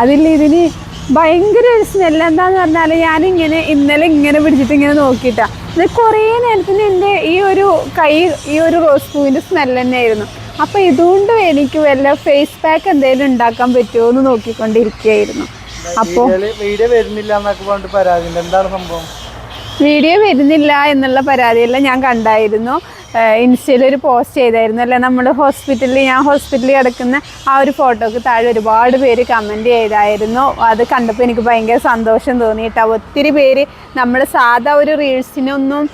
അതിൽ ഇതിന് ഭയങ്കര ഒരു സ്മെല്ല് എന്താന്ന് പറഞ്ഞാൽ ഞാനിങ്ങനെ ഇന്നലെ ഇങ്ങനെ പിടിച്ചിട്ട് ഇങ്ങനെ നോക്കിട്ടാ ഇത് കുറേ നേരത്തിന് എന്റെ ഈ ഒരു കൈ ഈ ഒരു റോസ് പൂവിന്റെ സ്മെല്ല് തന്നെയായിരുന്നു. അപ്പോൾ ഇതുകൊണ്ട് എനിക്ക് വല്ല ഫേസ് പാക്ക് എന്തെങ്കിലും ഉണ്ടാക്കാൻ പറ്റുമോ എന്ന് നോക്കിക്കൊണ്ടിരിക്കുകയായിരുന്നു അപ്പോൾ വീഡിയോ വരുന്നില്ല എന്നൊക്കെ പറഞ്ഞിട്ട് പരാതി എന്താണ് സംഭവം? വീഡിയോ വരുന്നില്ല എന്നുള്ള പരാതിയെല്ലാം ഞാൻ കണ്ടായിരുന്നു. ഇൻസ്റ്റയിൽ ഒരു പോസ്റ്റ് ചെയ്തായിരുന്നു അല്ലെ? നമ്മൾ ഹോസ്പിറ്റലിൽ ഞാൻ ഹോസ്പിറ്റലിൽ കിടക്കുന്ന ആ ഒരു ഫോട്ടോക്ക് താഴെ ഒരുപാട് പേര് കമന്റ് ചെയ്തായിരുന്നു. അത് കണ്ടപ്പോൾ എനിക്ക് ഭയങ്കര സന്തോഷം തോന്നി കേട്ടോ ഒത്തിരി പേര് നമ്മൾ സാധാ ഒരു റീൽസിനൊന്നും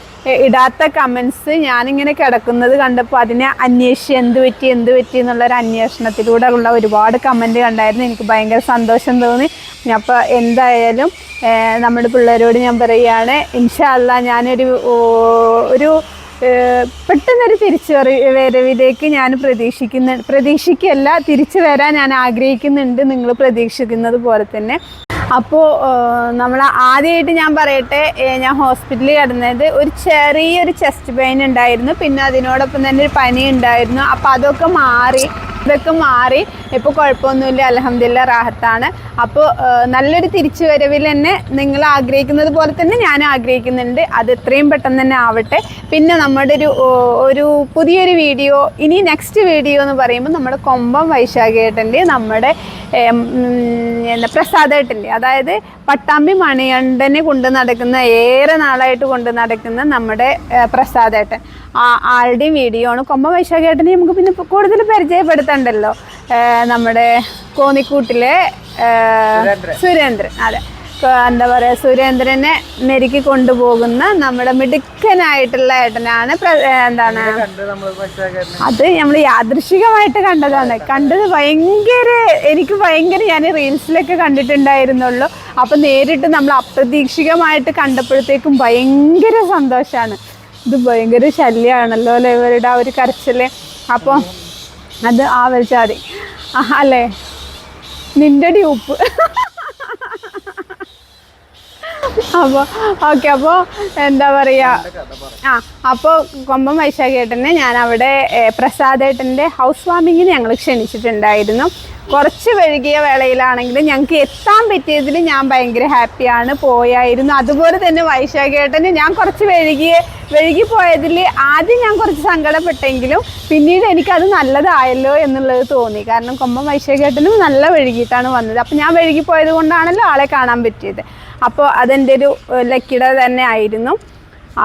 ഇടാത്ത കമൻസ് ഞാനിങ്ങനെ കിടക്കുന്നത് കണ്ടപ്പോൾ അതിനെ അന്വേഷിച്ച് എന്ത് പറ്റി എന്ത് പറ്റി എന്നുള്ളൊരു അന്വേഷണത്തിലൂടെ ഉള്ള ഒരുപാട് കമന്റ് കണ്ടായിരുന്നു. എനിക്ക് ഭയങ്കര സന്തോഷം തോന്നി. അപ്പോൾ എന്തായാലും നമ്മുടെ പിള്ളേരോട് ഞാൻ പറയുകയാണ് ഇൻഷാല്ല ഞാനൊരു ഒരു പെട്ടെന്നൊരു തിരിച്ചു വര- വരവിലേക്ക് ഞാൻ പ്രതീക്ഷിക്കുന്ന പ്രതീക്ഷിക്കല്ല തിരിച്ചു വരാൻ ഞാൻ ആഗ്രഹിക്കുന്നുണ്ട് നിങ്ങൾ പ്രതീക്ഷിക്കുന്നത് പോലെ തന്നെ. അപ്പോൾ നമ്മൾ ആദ്യമായിട്ട് ഞാൻ പറയട്ടെ ഞാൻ ഹോസ്പിറ്റലിൽ കിടന്നത് ഒരു ചെറിയൊരു ചെസ്റ്റ് പെയിൻ ഉണ്ടായിരുന്നു. പിന്നെ അതിനോടൊപ്പം തന്നെ ഒരു പനി ഉണ്ടായിരുന്നു. അപ്പോൾ അതൊക്കെ മാറി ഇതൊക്കെ മാറി. ഇപ്പോൾ കുഴപ്പമൊന്നുമില്ല. അലഹമില്ല റാഹത്താണ്. അപ്പോൾ നല്ലൊരു തിരിച്ചു വരവിൽ തന്നെ നിങ്ങൾ ആഗ്രഹിക്കുന്നത് പോലെ തന്നെ ഞാൻ ആഗ്രഹിക്കുന്നുണ്ട്. അത് എത്രയും പെട്ടെന്ന് തന്നെ ആവട്ടെ. പിന്നെ നമ്മുടെ ഒരു ഒരു പുതിയൊരു വീഡിയോ ഇനി നെക്സ്റ്റ് വീഡിയോ എന്ന് പറയുമ്പോൾ നമ്മുടെ കൊമ്പം വൈശാഖേട്ടന്റെ നമ്മുടെ എന്താ പ്രസാദേട്ടന്റെ അതായത് പട്ടാമ്പി മണിയണ്ടനെ കൊണ്ട് നടക്കുന്ന ഏറെ നാളായിട്ട് കൊണ്ട് നടക്കുന്ന നമ്മുടെ പ്രസാദേട്ടൻ. ആളുടെയും വീഡിയോ ആണ്. കൊമ്പ വൈശാഖേട്ടനെ നമുക്ക് പിന്നെ കൂടുതൽ പരിചയപ്പെടുത്തണ്ടല്ലോ. നമ്മുടെ കോന്നിക്കൂട്ടിലെ സുരേന്ദ്രൻ. അതെ. എന്താ പറയുക സുരേന്ദ്രനെ മെരുക്കി കൊണ്ടുപോകുന്ന നമ്മുടെ മിടുക്കനായിട്ടുള്ള ഏട്ടനാണ് എന്താണ്? അത് നമ്മൾ യാദൃശികമായിട്ട് കണ്ടതാണ്. കണ്ടത് ഭയങ്കര എനിക്ക് ഭയങ്കര ഞാൻ റീൽസിലൊക്കെ കണ്ടിട്ടുണ്ടായിരുന്നുള്ളൂ. അപ്പം നേരിട്ട് നമ്മൾ അപ്രതീക്ഷികമായിട്ട് കണ്ടപ്പോഴത്തേക്കും ഭയങ്കര സന്തോഷമാണ് ഇത് ഭയങ്കര ശല്യമാണല്ലോ അല്ലേ ഇവരുടെ ആ ഒരു കരച്ചിൽ? അപ്പോൾ അത് ആവരിച്ചാൽ മതി ആ, അല്ലേ? നിന്റെ ഡ്യൂപ്പ് അപ്പോൾ ഓക്കെ അപ്പോൾ എന്താ പറയുക ആ അപ്പോൾ കൊമ്പം വൈശാഖേട്ടനെ ഞാൻ അവിടെ പ്രസാദേട്ടന്റെ ഹൗസ് വാമിങ്ങിന് ഞങ്ങൾ ക്ഷണിച്ചിട്ടുണ്ടായിരുന്നു. കുറച്ച് വൈകിയ വേളയിലാണെങ്കിലും ഞങ്ങൾക്ക് എത്താൻ പറ്റിയതിൽ ഞാൻ ഭയങ്കര ഹാപ്പിയാണ് പോയായിരുന്നു. അതുപോലെ തന്നെ വൈശാഖേട്ടന് ഞാൻ കുറച്ച് വൈകിയ വൈകി പോയതിൽ ആദ്യം ഞാൻ കുറച്ച് സങ്കടപ്പെട്ടെങ്കിലും പിന്നീട് എനിക്കത് നല്ലതായല്ലോ എന്നുള്ളത് തോന്നി. കാരണം കൊമ്പം വൈശാഖേട്ടനും നല്ല വൈകിട്ടാണ് വന്നത്. അപ്പം ഞാൻ വൈകി പോയത് കൊണ്ടാണല്ലോ ആളെ കാണാൻ പറ്റിയത്. അപ്പോൾ അതെന്റെ ഒരു ലക്കിട തന്നെ ആയിരുന്നു.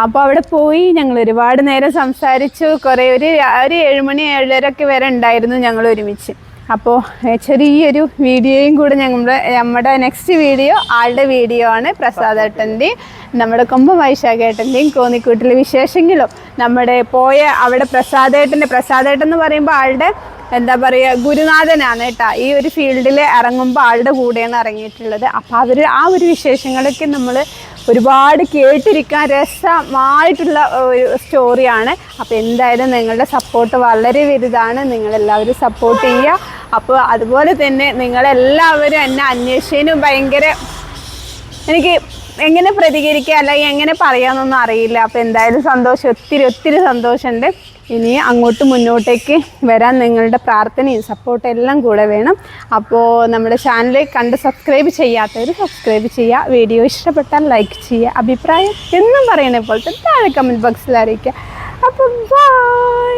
അപ്പോൾ അവിടെ പോയി ഞങ്ങൾ ഒരുപാട് നേരം സംസാരിച്ചു. കുറേ ഒരു ഒരു ഏഴുമണി ഏഴരൊക്കെ വരെ ഉണ്ടായിരുന്നു ഞങ്ങൾ ഒരുമിച്ച്. അപ്പോൾ ചെറിയൊരു വീഡിയോയും കൂടെ ഞങ്ങളുടെ നമ്മുടെ നെക്സ്റ്റ് വീഡിയോ ആളുടെ വീഡിയോ ആണ്. പ്രസാദേട്ടന്റെയും നമ്മുടെ കൊമ്പ വൈശാഖേട്ടന്റെയും കോന്നിക്കൂട്ടിലെ വിശേഷങ്ങളും. നമ്മുടെ പോയ അവിടെ പ്രസാദേട്ടന്റെ പ്രസാദേട്ടൻ എന്ന് പറയുമ്പോൾ ആളുടെ എന്താ പറയുക ഗുരുനാഥനാണ് കേട്ടോ ഈ ഒരു ഫീൽഡിൽ ഇറങ്ങുമ്പോൾ ആളുടെ കൂടെയാണ് ഇറങ്ങിയിട്ടുള്ളത്. അപ്പോൾ അവർ ആ ഒരു വിശേഷങ്ങളൊക്കെ നമ്മൾ ഒരുപാട് കേട്ടിരിക്കാൻ രസമായിട്ടുള്ള ഒരു സ്റ്റോറിയാണ്. അപ്പോൾ എന്തായാലും നിങ്ങളുടെ സപ്പോർട്ട് വളരെ വലുതാണ്. നിങ്ങളെല്ലാവരും സപ്പോർട്ട് ചെയ്യുക. അപ്പോൾ അതുപോലെ തന്നെ നിങ്ങളെല്ലാവരും എന്നെ അന്വേഷിച്ചതിനും ഭയങ്കര എനിക്ക് എങ്ങനെ പ്രതികരിക്കുക അല്ലെങ്കിൽ എങ്ങനെ പറയാമെന്നൊന്നും അറിയില്ല. അപ്പോൾ എന്തായാലും സന്തോഷം ഒത്തിരി ഒത്തിരി സന്തോഷമുണ്ട്. ഇനി അങ്ങോട്ട് മുന്നോട്ടേക്ക് വരാൻ നിങ്ങളുടെ പ്രാർത്ഥനയും സപ്പോർട്ടും എല്ലാം കൂടെ വേണം. അപ്പോൾ നമ്മുടെ ചാനൽ കണ്ട് സബ്സ്ക്രൈബ് ചെയ്യാത്തവർ സബ്സ്ക്രൈബ് ചെയ്യുക. വീഡിയോ ഇഷ്ടപ്പെട്ടാൽ ലൈക്ക് ചെയ്യുക. അഭിപ്രായം എന്നും പറയണ പോലത്തെ താഴെ കമന്റ് ബോക്സിൽ അറിയിക്കുക. അപ്പോൾ ബൈ